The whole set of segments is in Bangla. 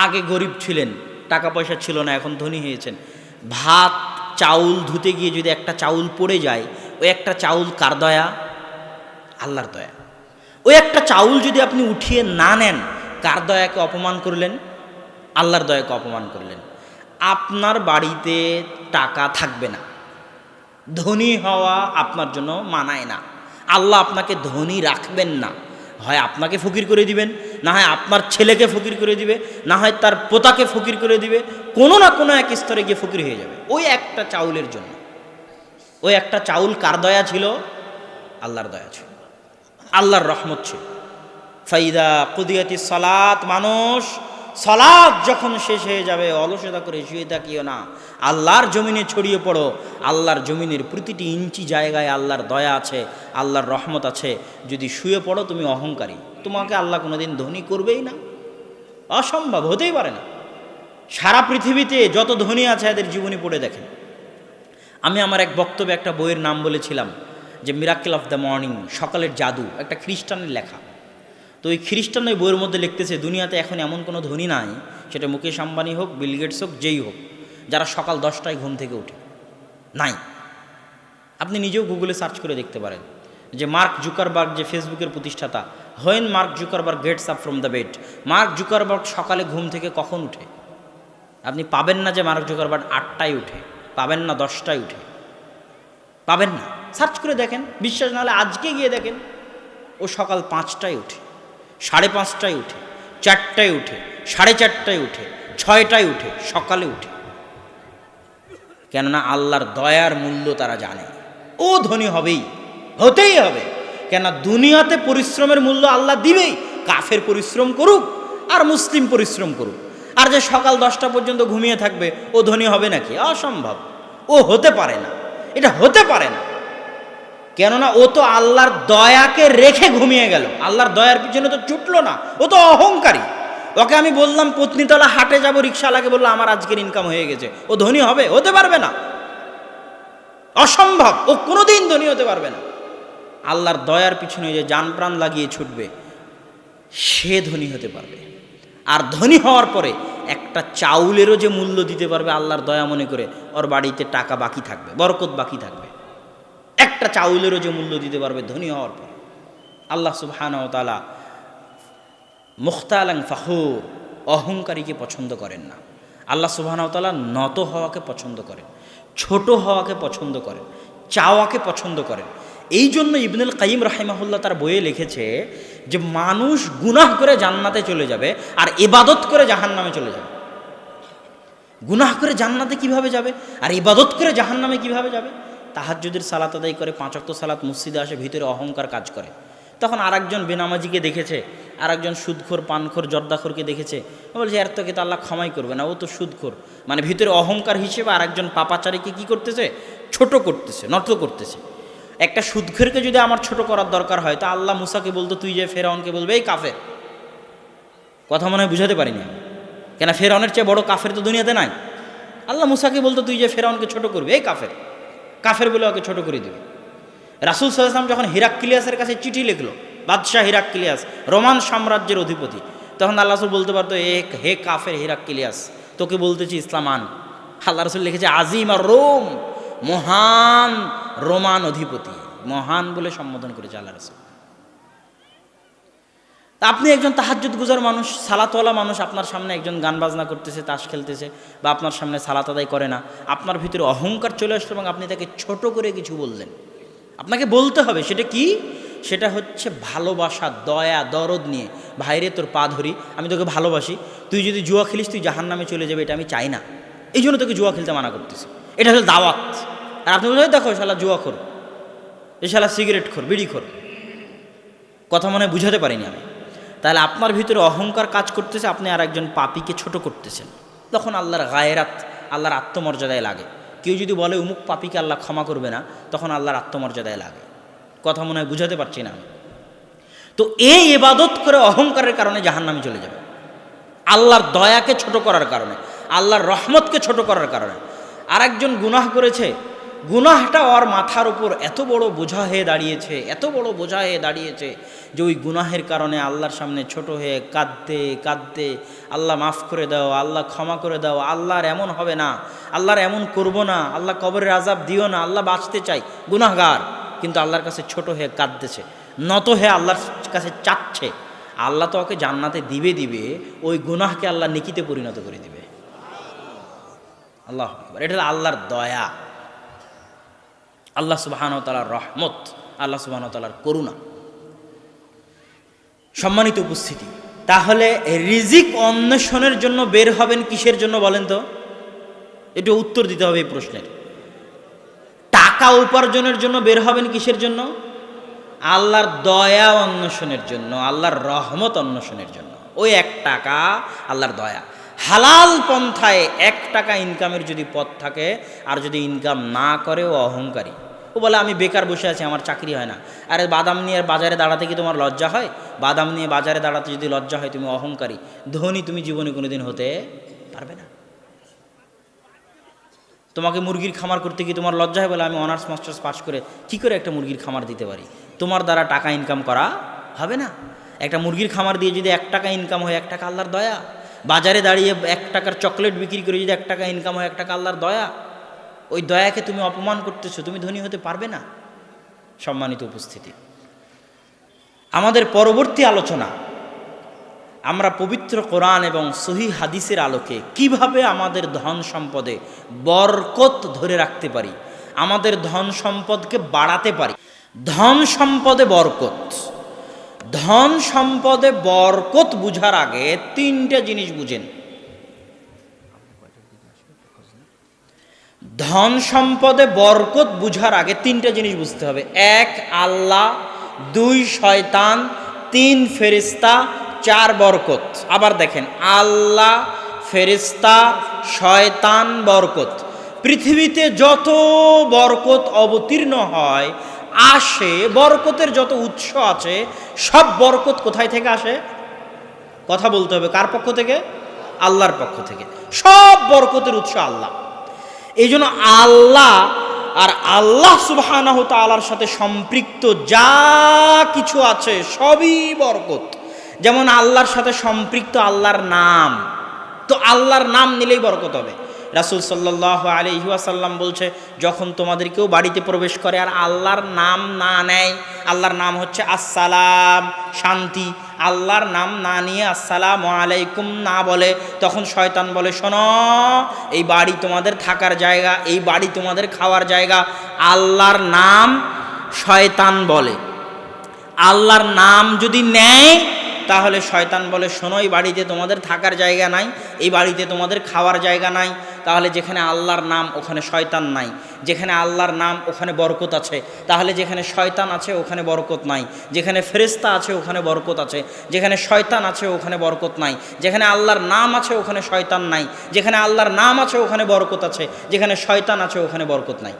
আগে গরিব ছিলেন, টাকা পয়সা ছিল না, এখন ধনী হয়েছেন। ভাত, চাউল ধুতে গিয়ে যদি একটা চাউল পড়ে যায়, ওই একটা চাউল কার দয়া? আল্লাহর দয়া। ওই একটা চাউল যদি আপনি উঠিয়ে না নেন, কার দয়াকে অপমান করলেন? আল্লাহর দয়াকে অপমান করলেন। আপনার বাড়িতে টাকা থাকবে না। ধনী হওয়া আপনার জন্য মানায় না। আল্লাহ আপনাকে ধনী রাখবেন না। হয় আপনাকে ফকির করে দিবেন না হয় আপনার ছেলেকে ফকির করে দিবে, না হয় তার পোতাকে ফকির করে দিবে, কোনো না কোনো এক স্তরে গিয়ে ফকির হয়ে যাবে। ওই একটা চাউলের জন্য। ওই একটা চাউল কার দয়া ছিল? আল্লাহর দয়া ছিল। আল্লাহর রহমত ছিল। ফাইদা কুদিয়াতি সালাত, মানুষ সলাদ যখন শেষ হয়ে যাবে, অলসতা করে শুয়ে থাকিও না। আল্লাহর জমিনে ছড়িয়ে পড়ো। আল্লাহর জমিনের প্রতিটি ইঞ্চি জায়গায় আল্লাহর দয়া আছে, আল্লাহর রহমত আছে। যদি শুয়ে পড়ো, তুমি অহংকারী। তোমাকে আল্লাহ কোনোদিন ধনী করবেই না। অসম্ভব, হতেই পারে না। সারা পৃথিবীতে যত ধনী আছে, এদের জীবনী পড়ে দেখেন। আমি আমার এক বক্তব্যে একটা বইয়ের নাম বলেছিলাম, যে মিরাকেল অফ দ্য মর্নিং, সকালের জাদু, একটা খ্রিস্টানের লেখা। তো ওই খ্রিস্টান ওই বইয়ের মধ্যে লিখতেছে, দুনিয়াতে এখন এমন কোনো ধনী নাই, সেটা মুকেশ আম্বানি হোক, বিল গেটস হোক, যেই হোক, যারা সকাল দশটায় ঘুম থেকে ওঠে নাই। আপনি নিজেও গুগলে সার্চ করে দেখতে পারেন যে মার্ক জুকারবার্গ যে ফেসবুকের প্রতিষ্ঠাতা, when Mark Zuckerberg gets up from the bed? Mark Zuckerberg সকালে ঘুম থেকে কখন উঠে? আপনি পাবেন না যে মার্ক জুকারবার্গ আটটায় উঠে, পাবেন না দশটায় উঠে। পাবেন না। সার্চ করে দেখেন, বিশ্বাস নাহলে আজকে গিয়ে দেখেন, ও সকাল পাঁচটায় উঠে। সাড়ে পাঁচটায় উঠে, চারটায় উঠে, সাড়ে চারটায় উঠে, ছয়টায় উঠে, সকালে উঠে। কেননা আল্লাহর দয়ার মূল্য তারা জানে। ও ধনী হবেই, হতেই হবে। কেন দুনিয়াতে পরিশ্রমের মূল্য আল্লাহ দিবেই। কাফের পরিশ্রম করুক আর মুসলিম পরিশ্রম করুক। আর যে সকাল দশটা পর্যন্ত ঘুমিয়ে থাকবে, ও ধনী হবে নাকি? অসম্ভব। ও হতে পারে না। এটা হতে পারে না। কেননা ও তো আল্লাহর দয়াকে রেখে ঘুমিয়ে গেল। আল্লাহর দয়ার পিছনে তো ছুটলো না। ও তো অহংকারী। ওকে আমি বললাম, পত্নীতলা হাটে যাব, রিক্সাওয়ালাকে বলল, আমার আজকের ইনকাম হয়ে গেছে। ও ধনী হবে? হতে পারবে না। অসম্ভব। ও কোনোদিন ধনী হতে পারবে না। আল্লাহর দয়ার পিছনে যে যান প্রাণ লাগিয়ে ছুটবে, সে ধনী হতে পারবে। আর ধনী হওয়ার পরে একটা চাউলেরও যে মূল্য দিতে পারবে আল্লাহর দয়া মনে করে, ওর বাড়িতে টাকা বাকি থাকবে, বরকত বাকি থাকবে। একটা চাউলেরও যে মূল্য দিতে পারবে ধনী হওয়ার পর। আল্লাহ সুবহান তালা মুখতালাং ফাহুর অহংকারীকে পছন্দ করেন না। আল্লাহ সুবহান তালা নত হওয়াকে পছন্দ করেন, ছোট হওয়াকে পছন্দ করেন, চাওয়াকে পছন্দ করেন। এই জন্য ইবনুল কাইম রাহিমাহুল্লাহ তার বইয়ে লিখেছে যে, মানুষ গুনাহ করে জান্নাতে চলে যাবে আর ইবাদত করে জাহান নামে চলে যাবে। গুনাহ করে জান্নাতে কীভাবে যাবে? আর ইবাদত করে জাহান নামে কীভাবে যাবে? তাহাজ্জুদের সালাত আদায় করে পাঁচক্ত সালাত মসজিদে আসে, ভিতরে অহংকার কাজ করে। তখন আরেকজন বেনামাজিকে দেখেছে, আরেকজন সুদখোর, পানখোর, জর্দাখোরকে দেখেছে। বলছে, এর তোকে তো আল্লাহ ক্ষমাই করবে না, ও তো সুদখোর। মানে ভিতরে অহংকার হিসেবে আরেকজন পাপাচারীকে কি করতেছে? ছোট করতেছে নত করতেছে। একটা সুদখোরকে যদি আমার ছোট করার দরকার হয়, তা আল্লাহ মুসাকে বলতো, তুই যে ফেরাউনকে বলবে, এই কাফের। কথা মনে হয় বুঝাতে পারিনি আমি। কেন, ফেরাউনের চেয়ে বড় কাফের তো দুনিয়াতে নাই। আল্লাহ মুসাকে বলতো, তুই যে ফেরাউনকে ছোট করবি, এই কাফের। কাফের বলে ওকে ছোট করে দেবে। রাসুল সাল্লাম যখন হিরাক্কিলিয়াসের কাছে চিঠি লিখলো, বাদশাহ হিরাক্কিলিয়াস, রোমান সাম্রাজ্যের অধিপতি, তখন আল্লাহ রসুল বলতে পারতো, এ হে কাফের হিরাক্কিলিয়াস, তোকে বলতেছি ইসলাম আন। আল্লাহ রসুল লিখেছে, আজিম আর রোম, মহান রোমান অধিপতি। মহান বলে সম্বোধন করেছে আল্লাহ রসুল। তা আপনি একজন তাহাজ্জুদ গুজার মানুষ, সালাতওয়ালা মানুষ, আপনার সামনে একজন গান বাজনা করতেছে, তাস খেলতেছে বা আপনার সামনে সালাত আদায় করে না, আপনার ভিতরে অহংকার চলে আসলো এবং আপনি তাকে ছোট করে কিছু বললেন। আপনাকে বলতে হবে, সেটা কি? সেটা হচ্ছে ভালোবাসা, দয়া, দরদ নিয়ে, ভাইরে, তোর পা ধরি, আমি তোকে ভালোবাসি, তুই যদি জুয়া খেলিস, তুই জাহান নামে চলে যাবে, এটা আমি চাই না। এই জন্য তোকে জুয়া খেলতে মানা করতেছি। এটা হলো দাওয়াত। আর আপনি বলছেন দেখো, শালা জুয়া খোর এ শালা সিগারেট খোর, বিড়ি খোর। কথা মনে বুঝাতে পারিনি আমি। তাহলে আপনার ভিতরে অহংকার কাজ করতেছে, আপনি আর একজন পাপিকে ছোট করতেছেন। তখন আল্লাহর গায়েরাত, আল্লাহর আত্মমর্যাদায় লাগে। কেউ যদি বলে, উমুক পাপিকে আল্লাহ ক্ষমা করবে না, তখন আল্লাহর আত্মমর্যাদায় লাগে। কথা মনে হয় বুঝাতে পারছি না তো এই এবাদত করে অহংকারের কারণে জাহান নামে চলে যাবে। আল্লাহর দয়াকে ছোট করার কারণে, আল্লাহর রহমতকে ছোট করার কারণে। আর একজন গুনাহ করেছে গুনাহটা ওর মাথার উপর এত বড় বোঝা হয়ে দাঁড়িয়েছে, এত বড় বোঝা হয়ে দাঁড়িয়েছে যে ওই গুনাহের কারণে আল্লাহর সামনে ছোট হয়ে কাঁদতে কাঁদতে আল্লাহ মাফ করে দাও, আল্লাহ ক্ষমা করে দাও, আল্লাহর এমন হবে না, আল্লাহর এমন করব না, আল্লাহ কবরের আজাব দিও না, আল্লাহ বাঁচতে চাই। গুনাহগার। কিন্তু আল্লাহর কাছে ছোট হয়ে কাঁদতেছে, নত হয়ে আল্লাহর কাছে চাচ্ছে। আল্লাহ তো ওকে জান্নাতে দিবে দিবে, ওই গুনাহকে আল্লাহ নিকিতে পরিণত করে দিবে। আল্লাহ এটা আল্লাহর দয়া। আল্লাহ সুবাহান তালার রহমত, আল্লাহ সুবাহান তালার করুণা। সম্মানিত উপস্থিতি, তাহলে রিজিক অন্বেষণের জন্য বের হবেন কিসের জন্য বলেন তো? একটু উত্তর দিতে হবে এই প্রশ্নের। টাকা উপার্জনের জন্য বের হবেন কিসের জন্য? আল্লাহর দয়া অন্বেষণের জন্য, আল্লাহর রহমত অন্বেষণের জন্য। ওই এক টাকা আল্লাহর দয়া। হালাল পন্থায় এক টাকা ইনকামের যদি পথ থাকে, আর যদি ইনকাম না করে ও অহংকারী ও বলে, আমি বেকার বসে আছি, আমার চাকরি হয় না। আরে, বাদাম নিয়ে বাজারে দাঁড়াতে কি তোমার লজ্জা হয়? বাদাম নিয়ে বাজারে দাঁড়াতে যদি লজ্জা হয়, তুমি অহংকারী। ধনী তুমি জীবনে কোনোদিন হতে পারবে না। তোমাকে মুরগির খামার করতে কি তোমার লজ্জা হয় বলে, আমি অনার্স, মাস্টার্স পাস করে কি করে একটা মুরগির খামার দিতে পারি? তোমার দ্বারা টাকা ইনকাম করা হবে না। একটা মুরগির খামার দিয়ে যদি এক টাকা ইনকাম হয়, এক টাকা আল্লাহর দয়া। বাজারে দাঁড়িয়ে এক টাকার চকলেট বিক্রি করে যদি এক টাকা ইনকাম হয়, এক টাকা আল্লাহর দয়া। ওই দয়াকে তুমি অপমান করতেছো, তুমি ধনী হতে পারবে না? সম্মানিত উপস্থিতি। আমাদের পরবর্তী আলোচনা, আমরা পবিত্র কোরআন এবং সহি হাদিসের আলোকে কীভাবে আমাদের ধন সম্পদে বরকত ধরে রাখতে পারি, আমাদের ধন সম্পদকে বাড়াতে পারি? ধন সম্পদে বরকত। ধন সম্পদে বরকত বুঝার আগে তিনটা জিনিস বুঝেন। ধন সম্পদে বরকত বুঝার আগে তিনটা জিনিস বুঝতে হবে। এক, আল্লাহ, দুই, শয়তান, তিন ফেরিস্তা চার, বরকত। আবার দেখেন, আল্লাহ ফেরিস্তা শয়তান, বরকত। পৃথিবীতে যত বরকত অবতীর্ণ হয়, আসে, বরকতের যত উৎস আছে, সব বরকত কোথায় থেকে আসে? কথা বলতে হবে কার পক্ষ থেকে? আল্লাহর পক্ষ থেকে। সব বরকতের উৎস আল্লাহ। এই জন্য আল্লাহ আর আল্লাহ সুবাহানাহ তালার সাথে সম্পৃক্ত যা কিছু আছে সবই বরকত। যেমন আল্লাহর সাথে সম্পৃক্ত আল্লাহর নাম, তো আল্লাহর নাম নিলেই বরকত হবে। রাসুল সাল্লাহ আলী ওয়াসাল্লাম বলছে, যখন তোমাদের কেউ বাড়িতে প্রবেশ করে আর আল্লাহর নাম না নেয়, আল্লাহর নাম হচ্ছে আসসালাম, শান্তি আল্লাহর নাম না নিয়ে আসসালাম আলাইকুম না বলে, তখন শয়তান বলে, শোনো, এই বাড়ি তোমাদের থাকার জায়গা, এই বাড়ি তোমাদের খাওয়ার জায়গা। আল্লাহর নাম শয়তান বলে। আল্লাহর নাম যদি নেয় তাহলে শয়তান বলে, শোনো, এই বাড়িতে তোমাদের থাকার জায়গা নাই, এই বাড়িতে তোমাদের খাওয়ার জায়গা নাই। তাহলে যেখানে আল্লাহর নাম, ওখানে শয়তান নাই। যেখানে আল্লাহর নাম, ওখানে বরকত আছে। তাহলে যেখানে শয়তান আছে, ওখানে বরকত নাই। যেখানে ফেরেস্তা আছে, ওখানে বরকত আছে। যেখানে শয়তান আছে, ওখানে বরকত নাই। যেখানে আল্লাহর নাম আছে, ওখানে শয়তান নাই। যেখানে আল্লাহর নাম আছে, ওখানে বরকত আছে। যেখানে শয়তান আছে, ওখানে বরকত নাই।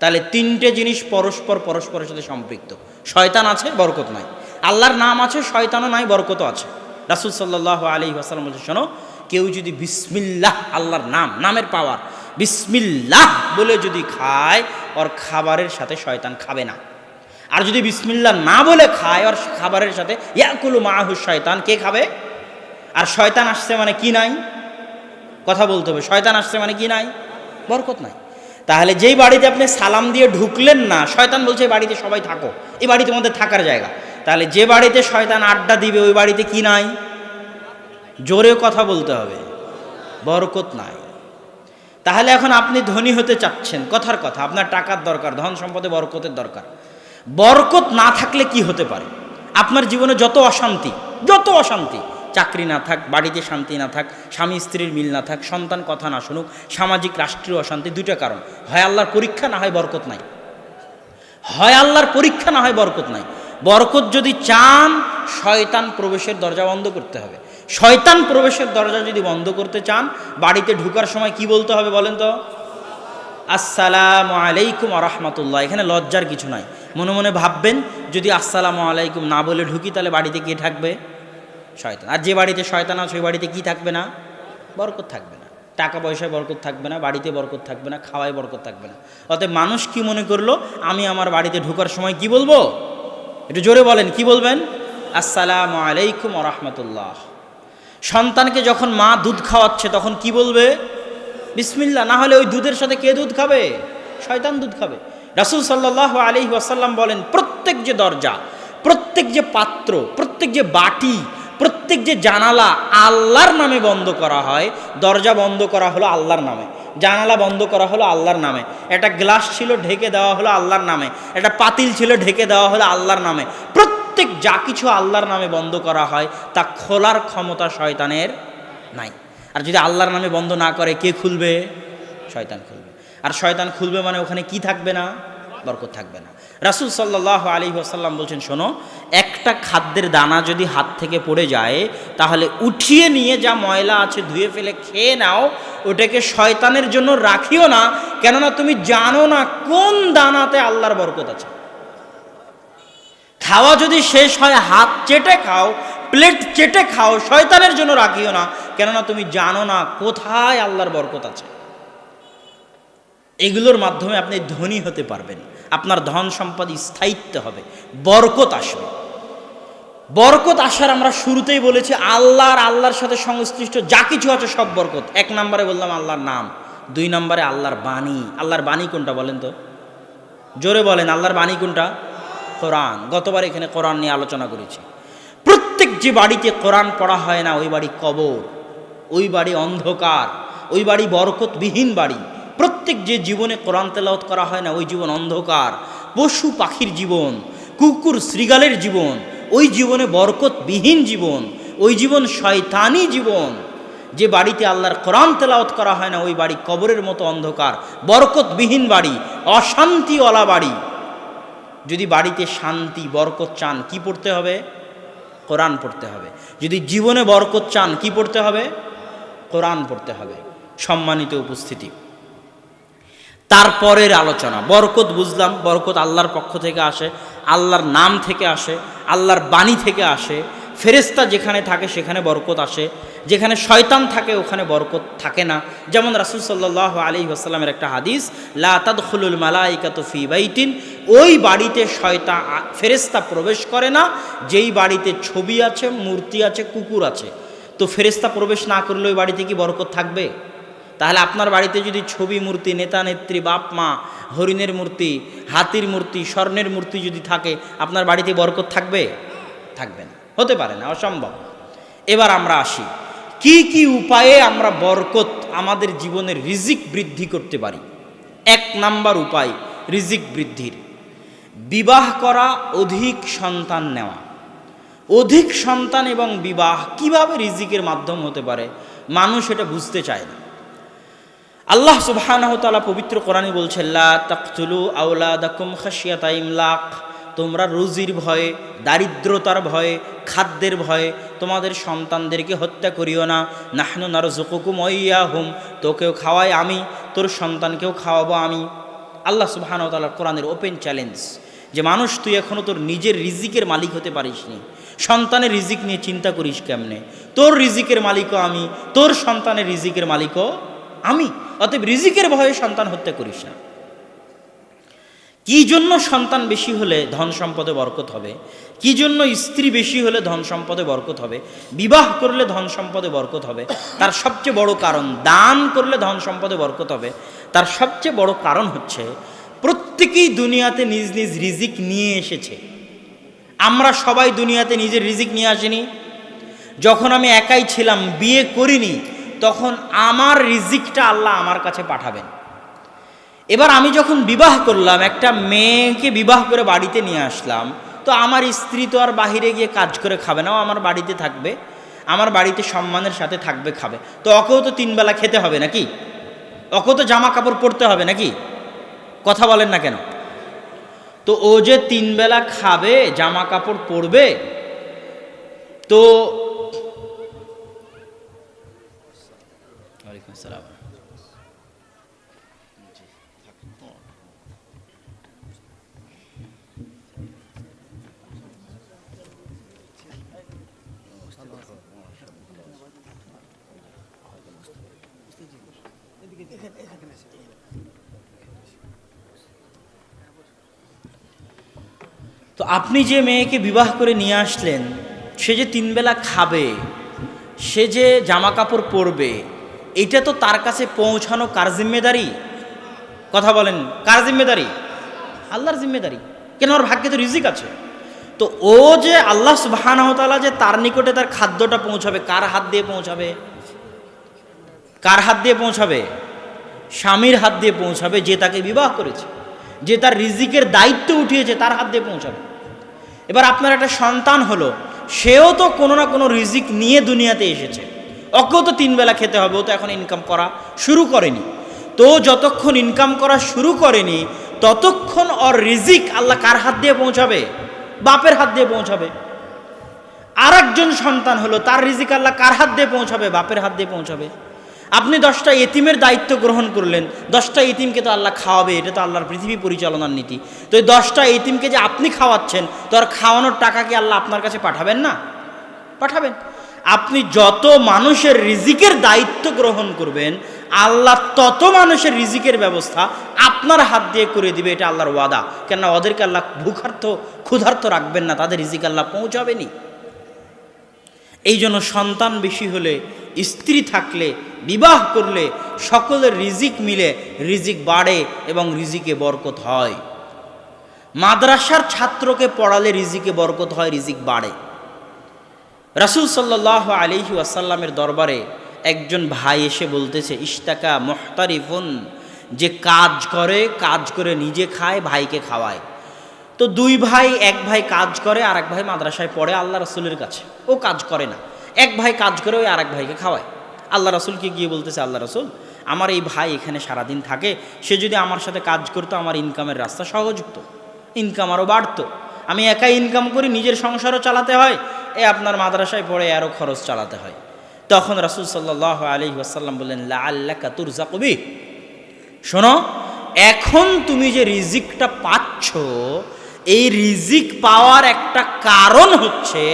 তাহলে তিনটে জিনিস পরস্পর, পরস্পরের সাথে সম্পৃক্ত। শয়তান আছে, বরকত নাই। আল্লাহর নাম আছে, শয়তানও নাই, বরকতও আছে। রাসুল সাল্লাহ আলী আসালাম বলছে শোনো, কেউ যদি বিসমিল্লাহ, আল্লাহর নাম, নামের পাওয়ার, বিসমিল্লাহ বলে যদি খায়, ওর খাবারের সাথে শয়তান খাবে না। আর যদি বিসমিল্লাহ না বলে খায়, ওর খাবারের সাথে, ইয়াকুলু মাহু শয়তান, কে খাবে? আর শয়তান আসছে মানে কি নাই? কথা বলতে হবে, শয়তান আসছে মানে কি নাই? বরকত নাই। তাহলে যেই বাড়িতে আপনি সালাম দিয়ে ঢুকলেন না, শয়তান বলছে, এই বাড়িতে সবাই থাকো। এই বাড়িতে তোমাদের থাকার জায়গা। তাহলে যে বাড়িতে শয়তান আড্ডা দিবে, ওই বাড়িতে কি নাই? জোরে কথা বলতে হবে। বরকত নাই। তাহলে এখন আপনি ধনী হতে চাচ্ছেন, কথার কথা। আপনার টাকার দরকার, ধন সম্পদে বরকতের দরকার। বরকত না থাকলে কি হতে পারে? আপনার জীবনে যত অশান্তি যত অশান্তি, চাকরি না থাক, বাড়িতে শান্তি না থাক, স্বামী স্ত্রীর মিল না থাক, সন্তান কথা না শুনুক, সামাজিক, রাষ্ট্রীয় অশান্তি দুইটা কারণ। হয় আল্লাহর পরীক্ষা, না হয় বরকত নাই। হয় আল্লাহর পরীক্ষা, না হয় বরকত নাই। বরকত যদি চান, শয়তান প্রবেশের দরজা বন্ধ করতে হবে। শয়তান প্রবেশের দরজা যদি বন্ধ করতে চান, বাড়িতে ঢুকার সময় কি বলতে হবে বলেন তো? আসসালামু আলাইকুম রহমতুল্লাহ। এখানে লজ্জার কিছু নাই। মনে মনে ভাববেন, যদি আসসালামু আলাইকুম না বলে ঢুকি, তাহলে বাড়িতে কে থাকবে? শয়তান। আর যে বাড়িতে শয়তান আছে, ওই বাড়িতে কি থাকবে না? বরকত থাকবে না। টাকা পয়সায় বরকত থাকবে না, বাড়িতে বরকত থাকবে না, খাওয়ায় বরকত থাকবে না। অতএব মানুষ কি মনে করল, আমি আমার বাড়িতে ঢোকার সময় কি বলব? একটু জোরে বলেন, কি বলবেন? আসসালাম আলাইকুম রহমতুল্লাহ। সন্তানকে যখন মা দুধ খাওয়াচ্ছে, তখন কি বলবে? বিসমিল্লা না হলে ওই দুধের সাথে কে দুধ খাবে? শয়তান দুধ খাবে। রাসুল সাল্লাহ আলি ওয়াসাল্লাম বলেন, প্রত্যেক যে দরজা, প্রত্যেক যে পাত্র, প্রত্যেক যে বাটি প্রত্যেক যে জানালা আল্লাহর নামে বন্ধ করা হয়, দরজা বন্ধ করা হলো আল্লাহর নামে। জানালা বন্ধ করা হলো আল্লাহর নামে। একটা গ্লাস ছিল ঢেকে দেওয়া হলো আল্লাহর নামে। একটা পাতিল ছিল ঢেকে দেওয়া হলো আল্লাহর নামে। প্রত্যেক যা কিছু আল্লাহর নামে বন্ধ করা হয়, তা খোলার ক্ষমতা শয়তানের নাই। আর যদি আল্লাহর নামে বন্ধ না করে, কে খুলবে? শয়তান খুলবে। আর শয়তান খুলবে মানে ওখানে কি থাকবে না? বরকত থাকবে না। রাসুল সাল্লাহ আলী আসাল্লাম বলছেন, শোনো, একটা খাদ্যের দানা যদি হাত থেকে পড়ে যায়, তাহলে উঠিয়ে নিয়ে যা ময়লা আছে ধুয়ে ফেলে খেয়ে নাও, ওটাকে শয়তানের জন্য রাখিও না, কেননা তুমি জানো না কোন দানাতে আল্লাহর বরকত আছে। খাওয়া যদি শেষ হয়, হাত চেটে খাও, প্লেট চেটে খাও, শয়তানের জন্য রাখিও না, কেননা তুমি জানো না কোথায় আল্লাহর বরকত আছে। এগুলোর মাধ্যমে আপনি ধনী হতে পারবেন। আপনার ধন সম্পদ স্থায়িত্ব হবে, বরকত আসবে। বরকত আসার আমরা শুরুতেই বলেছি, আল্লাহর আল্লাহর সাথে সংশ্লিষ্ট যা কিছু আছে সব বরকত। এক নম্বরে বললাম আল্লাহর নাম, দুই নম্বরে আল্লাহর বাণী। আল্লাহর বাণী কোনটা বলেন তো? জোরে বলেন, আল্লাহর বাণী কোনটা? কোরআন। গতবার এখানে কোরআন নিয়ে আলোচনা করেছি। প্রত্যেক যে বাড়িতে কোরআন পড়া হয় না, ওই বাড়ি কবর, ওই বাড়ি অন্ধকার, ওই বাড়ি বরকতবিহীন বাড়ি। প্রত্যেক যে জীবনে কোরআন তেলাওত করা হয় না, ওই জীবন অন্ধকার। পশু পাখির জীবন, কুকুর শ্রীগালের জীবন, ওই জীবনে বরকতবিহীন জীবন, ওই জীবন শয়তানি জীবন। যে বাড়িতে আল্লাহর কোরআন তেলাওত করা হয় না, ওই বাড়ি কবরের মতো অন্ধকার, বরকতবিহীন বাড়ি, অশান্তিওয়ালা বাড়ি। যদি বাড়িতে শান্তি, বরকত চান, কি পড়তে হবে? কোরআন পড়তে হবে। যদি জীবনে বরকত চান, কি পড়তে হবে? কোরআন পড়তে হবে। সম্মানিত উপস্থিতি। তারপরের আলোচনা। বরকত বুঝলাম, বরকত আল্লাহর পক্ষ থেকে আসে, আল্লাহর নাম থেকে আসে, আল্লাহর বাণী থেকে আসে। ফেরেস্তা যেখানে থাকে সেখানে বরকত আসে। যেখানে শয়তান থাকে ওখানে বরকত থাকে না। যেমন রাসুল সাল্লাহ আলী আসাল্লামের একটা হাদিস লাতাদুল মালাইকাত ফি বাইটিন ওই বাড়িতে শয়তা ফেরেস্তা প্রবেশ করে না, যেই বাড়িতে ছবি আছে, মূর্তি আছে, কুকুর আছে। তো ফেরেস্তা প্রবেশ না করলে ওই বাড়িতে কি বরকত থাকবে? তাহলে আপনার বাড়িতে যদি ছবি মূর্তি, নেতা নেত্রী, বাপ মা, হরিণের মূর্তি, হাতির মূর্তি, স্বর্ণের মূর্তি যদি থাকে, আপনার বাড়িতে বরকত থাকবে? থাকবে না। হতে পারে না, অসম্ভব। এবার আমরা আসি। কি কি উপায়ে আমরা বরকত আমাদের জীবনের রিজিক বৃদ্ধি করতে পারি? এক নাম্বার উপায়, রিজিক বৃদ্ধির। বিবাহ করা অধিক সন্তান নেওয়া। অধিক সন্তান এবং বিবাহ কীভাবে রিজিকের মাধ্যম হতে পারে? মানুষ এটা বুঝতে চায় না। আল্লাহ সুবহানাহু তাআলা পবিত্র কোরআনে বলছে লা ইমলাক। তোমরা রুজির ভয়ে, দারিদ্রতার ভয়ে, খাদ্যের ভয়ে তোমাদের সন্তানদেরকে হত্যা করিও না। নাহনু নারজুকুকুম হুম তোকেও খাওয়াই আমি, তোর সন্তানকেও খাওয়াবো আমি। আল্লাহ সুবহানাহু তাআলার কোরআনের ওপেন চ্যালেঞ্জ, যে মানুষ তুই এখনও তোর নিজের রিজিকের মালিক হতে পারিসনি। সন্তানের রিজিক নিয়ে চিন্তা করিস কেমনে? তোর রিজিকের মালিকও আমি, তোর সন্তানের রিজিকের মালিকও আমি, অতএব রিজিকের ভয়ে সন্তান হত্যা করিস না। কি জন্য সন্তান বেশি হলে ধন সম্পদে বরকত হবে? কি জন্য স্ত্রী বেশি হলে ধন সম্পদে বরকত হবে? বিবাহ করলে ধন সম্পদে বরকত হবে? তার সবচেয়ে বড় কারণ দান করলে ধন সম্পদে বরকত হবে। তার সবচেয়ে বড় কারণ হচ্ছে, প্রত্যেকেই দুনিয়াতে নিজ নিজ রিজিক নিয়ে এসেছে। আমরা সবাই দুনিয়াতে নিজের রিজিক নিয়ে আসিনি। যখন আমি একাই ছিলাম, বিয়ে করিনি তখন আমার রিজিকটা আল্লাহ আমার কাছে পাঠাবেন। এবার আমি যখন বিবাহ করলাম, একটা মেয়েকে বিবাহ করে বাড়িতে নিয়ে আসলাম, তো আমার স্ত্রী তো আর বাহিরে গিয়ে কাজ করে খাবে না, ও আমার বাড়িতে থাকবে, আমার বাড়িতে সম্মানের সাথে থাকবে, খাবে। তো ওকেও তো তিনবেলা খেতে হবে নাকি? ওকেও তো জামা কাপড় পরতে হবে নাকি? কথা বলেন না কেন? তো ও যে তিনবেলা খাবে, জামা কাপড় পরবে, তো তো আপনি যে মেয়েকে বিবাহ করে নিয়ে আসলেন, সে যে তিনবেলা খাবে, সে যে জামা কাপড় পরবে এটা তো তার কাছে পৌঁছানো কার জিম্মেদারি? কথা বলেন, কার জিম্মেদারি? আল্লাহর জিম্মেদারি। কেন ওর ভাগ্যে তো রিজিক আছে? তো ও যে আল্লাহ সুবাহানহতালা যে তার নিকটে তার খাদ্যটা পৌঁছাবে, কার হাত দিয়ে পৌঁছাবে? কার হাত দিয়ে পৌঁছাবে? স্বামীর হাত দিয়ে পৌঁছাবে যে তাকে বিবাহ করেছে, যে তার রিজিকের দায়িত্ব উঠিয়েছে, তার হাত দিয়ে পৌঁছাবে। এবার আপনার একটা সন্তান হলো, সেও তো কোনো না কোনো রিজিক নিয়ে দুনিয়াতে এসেছে। ওকেও তো তিন বেলা খেতে হবে, ও তো এখন ইনকাম করা শুরু করেনি। তো যতক্ষণ ইনকাম করা শুরু করেনি, ততক্ষণ ওর রিজিক আল্লাহ কার হাত দিয়ে পৌঁছাবে? বাপের হাত দিয়ে পৌঁছাবে। আর একজন সন্তান হলো, তার রিজিক আল্লাহ কার হাত দিয়ে পৌঁছাবে? বাপের হাত দিয়ে পৌঁছাবে। আপনি দশটা এতিমের দায়িত্ব গ্রহণ করলেন, দশটা এতিমকে তো আল্লাহ খাওয়াবে, এটা তো আল্লাহর পৃথিবী পরিচালনার নীতি। তো এই দশটা এতিমকে যে আপনি খাওয়াচ্ছেন তো আর খাওয়ানোর টাকা কি আল্লাহ আপনার কাছে পাঠাবেন না? পাঠাবেন। আপনি যত মানুষের রিজিকের দায়িত্ব গ্রহণ করবেন, আল্লাহ তত মানুষের রিজিকের ব্যবস্থা আপনার হাত দিয়ে করে দিবে, এটা আল্লাহর ওয়াদা। কেননা ওদেরকে আল্লাহ ভূখার্থ ক্ষুধার্থ রাখবেন না, তাদের রিজিক আল্লাহ পৌঁছাবেনি এই জন্য সন্তান বেশি হলে, স্ত্রী থাকলে, বিবাহ করলে, সকলের রিজিক মিলে রিজিক বাড়ে এবং রিজিকে বরকত হয়। মাদ্রাসার ছাত্রকে পড়ালে রিজিকে বরকত হয়, রিজিক বাড়ে। রাসুল সাল্লাহ আলিহি আসাল্লামের দরবারে একজন ভাই এসে বলতেছে ইস্তাকা মোহতারিফুন যে কাজ করে কাজ করে নিজে খায়, ভাইকে খাওয়ায়। তো দুই ভাই, এক ভাই কাজ করে আর এক ভাই মাদ্রাসায় পড়ে আল্লাহ রসুলের কাছে। ও কাজ করে না। এক ভাই কাজ করে, ওই আর এক ভাইকে খাওয়ায়। আল্লাহ রসুলকে গিয়ে বলতেছে, আল্লাহ রসুল, আমার এই ভাই এখানে সারাদিন থাকে, সে যদি আমার সাথে কাজ করতো, আমার ইনকামের রাস্তা সহজ হতো। ইনকাম আরও বাড়তো। আমি একাই ইনকাম করি, নিজের সংসারও চালাতে হয় এ আপনার মাদ্রাসায় পড়ে আরও খরচ চালাতে হয়। তখন রাসুল সাল্লাহ আলি ওয়াসাল্লাম বললেন লা আল্লাহ তুরজা কবি শোনো, এখন তুমি যে রিজিকটা পাচ্ছ, এই রিজিক পাওয়ার একটা কারণ হচ্ছে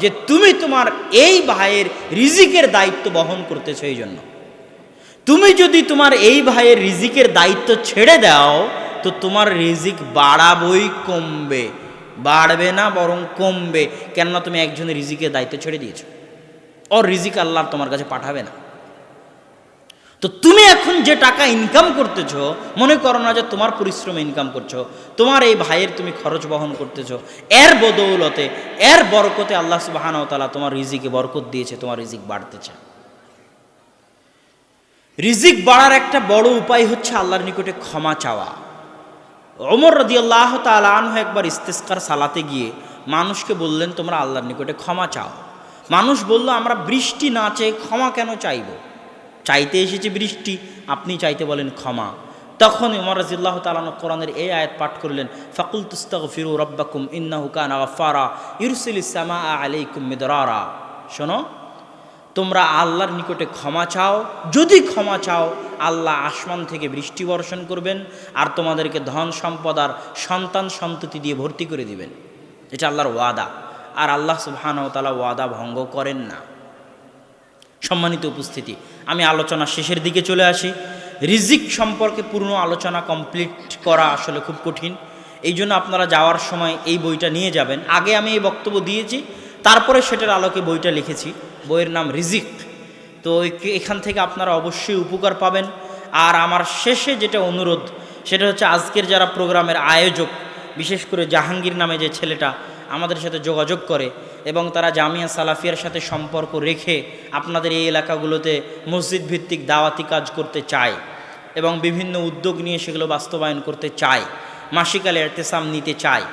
যে তুমি তোমার এই ভাইয়ের রিজিকের দায়িত্ব বহন করতেছো এই জন্য। তুমি যদি তোমার এই ভাইয়ের রিজিকের দায়িত্ব ছেড়ে দাও, তো তোমার রিজিক বাড়াবই কমবে। বাড়বে না, বরং কমবে। কেননা তুমি একজনের রিজিকের দায়িত্ব ছেড়ে দিয়েছ। ওর রিজিক আল্লাহ তোমার কাছে পাঠাবে না। তো তুমি এখন যে টাকা ইনকাম করতেছ, মনে করো না যে তোমার পরিশ্রমে ইনকাম করছ, তোমার এই ভাইয়ের তুমি খরচ বহন করতেছো, এর বদৌলতে, এর বরকতে আল্লাহ সুবাহান তালা তোমার রিজিকে বরকত দিয়েছে, তোমার রিজিক বাড়তেছে। রিজিক বাড়ার একটা বড় উপায় হচ্ছে আল্লাহর নিকটে ক্ষমা চাওয়া। অমর রদি আল্লাহ তালাহ একবার ইস্তেস্কার সালাতে গিয়ে মানুষকে বললেন, তোমরা আল্লাহর নিকটে ক্ষমা চাও। মানুষ বলল, আমরা বৃষ্টি না চেয়ে ক্ষমা কেন চাইব? চাইতে এসেছে বৃষ্টি, আপনি চাইতে বলেন ক্ষমা। তখন উমর রাজিল্লাহ তালান কোরআনের এই আয়াত পাঠ করলেন ফাকুল তুস্তাক ফিরু রব্বাকুম ইন্নাহু কান আফারা ইরসিল ইসামা আলাইকুম মিদরারা। শোনো তোমরা আল্লাহর নিকটে ক্ষমা চাও। যদি ক্ষমা চাও, আল্লাহ আসমান থেকে বৃষ্টি বর্ষণ করবেন আর তোমাদেরকে ধন সম্পদ আর সন্তান সন্ততি দিয়ে ভর্তি করে দিবেন। এটা আল্লাহর ওয়াদা। আর আল্লাহ সুবহানাহু তাআলা ওয়াদা ভঙ্গ করেন না। সম্মানিত উপস্থিতি, আমি আলোচনা শেষের দিকে চলে আসি। রিজিক সম্পর্কে পূর্ণ আলোচনা কমপ্লিট করা আসলে খুব কঠিন। এই জন্য আপনারা যাওয়ার সময় এই বইটা নিয়ে যাবেন। আগে আমি এই বক্তব্য দিয়েছি, তারপরে সেটার আলোকে বইটা লিখেছি। বইয়ের নাম রিজিক। তো এখান থেকে আপনারা অবশ্যই উপকার পাবেন। আর আমার শেষে যেটা অনুরোধ, সেটা হচ্ছে আজকের যারা প্রোগ্রামের আয়োজক, বিশেষ করে জাহাঙ্গীর নামে যে ছেলেটা, আমাদের সাথে যোগাযোগ করে এবং তারা জামিয়া সালাফিয়ার সাথে সম্পর্ক রেখে আপনাদের এই এলাকাগুলোতে মসজিদ ভিত্তিক দাওয়াতি কাজ করতে চায় এবং বিভিন্ন উদ্যোগ নিয়ে সেগুলো বাস্তবায়ন করতে চায় মাসিকালে এর্তেসাম নিতে চায়।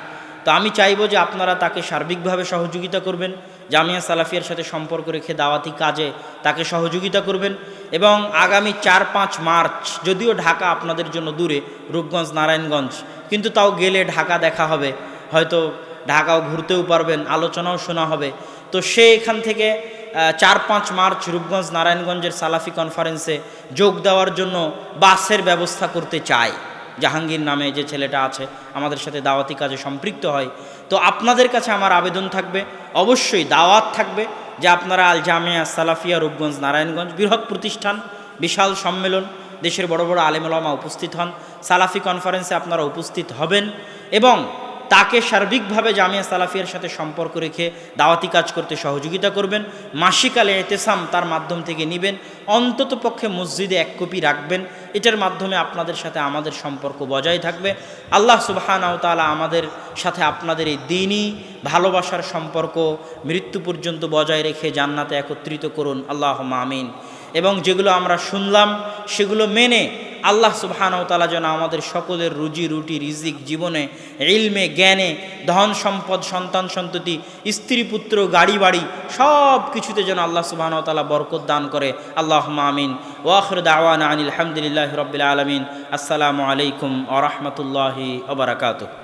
তো আমি চাইব যে আপনারা তাকে সার্বিকভাবে সহযোগিতা করবেন জামিয়া সালাফিয়ার সাথে সম্পর্ক রেখে দাওয়াতি কাজে তাকে সহযোগিতা করবেন এবং আগামী চার পাঁচ মার্চ, যদিও ঢাকা আপনাদের জন্য দূরে, রূপগঞ্জ, নারায়ণগঞ্জ, কিন্তু তাও গেলে ঢাকা দেখা হবে। হয়তো ঢাকাও ঘুরতেও পারবেন, আলোচনাও শোনা হবে। তো সে এখান থেকে চার পাঁচ মার্চ রূপগঞ্জ, নারায়ণগঞ্জের সালাফি কনফারেন্সে যোগ দেওয়ার জন্য বাসের ব্যবস্থা করতে চায়। জাহাঙ্গীর নামে যে ছেলেটা আছে, আমাদের সাথে দাওয়াতি কাজে সম্পৃক্ত হয়। তো আপনাদের কাছে আমার আবেদন থাকবে, অবশ্যই দাওয়াত থাকবে যে আপনারা আল জামিয়া সালাফিয়া রূপগঞ্জ নারায়ণগঞ্জ বৃহৎ প্রতিষ্ঠান, বিশাল সম্মেলন, দেশের বড় বড় আলেমলামা উপস্থিত হন, সালাফি কনফারেন্সে আপনারা উপস্থিত হবেন এবং তাকে সার্বিকভাবে জামিয়া সালাফিয়ার সাথে সম্পর্ক রেখে দাওয়াতি কাজ করতে সহযোগিতা করবেন। মাসিকালে এতেসাম তার মাধ্যম থেকে নেবেন। অন্তত পক্ষে মসজিদে এক কপি রাখবেন। এটার মাধ্যমে আপনাদের সাথে আমাদের সম্পর্ক বজায় থাকবে। আল্লাহ সুবাহানাও তালা আমাদের সাথে আপনাদের এই দিনই ভালোবাসার সম্পর্ক মৃত্যু পর্যন্ত বজায় রেখে জান্নাতে একত্রিত করুন। আল্লাহ মামিন এবং যেগুলো আমরা শুনলাম, সেগুলো মেনে আল্লাহ সুবাহানতালা যেন আমাদের সকলের রুজি, রুটি, রিজিক, জীবনে, ইলমে, জ্ঞানে, ধন সম্পদ, সন্তান সন্ততি, স্ত্রী, পুত্র, গাড়ি, বাড়ি, সব কিছুতে যেন আল্লাহ সুবাহানতালা বরকত দান করে। আল্লাহ মামিন ওয়াখর দাওয়ান আনিল হামদুলিল্লাহ রবিল আলমিন। আসসালামু আলাইকুম আ রহমতুল্লাহি ওবরাকাতুহ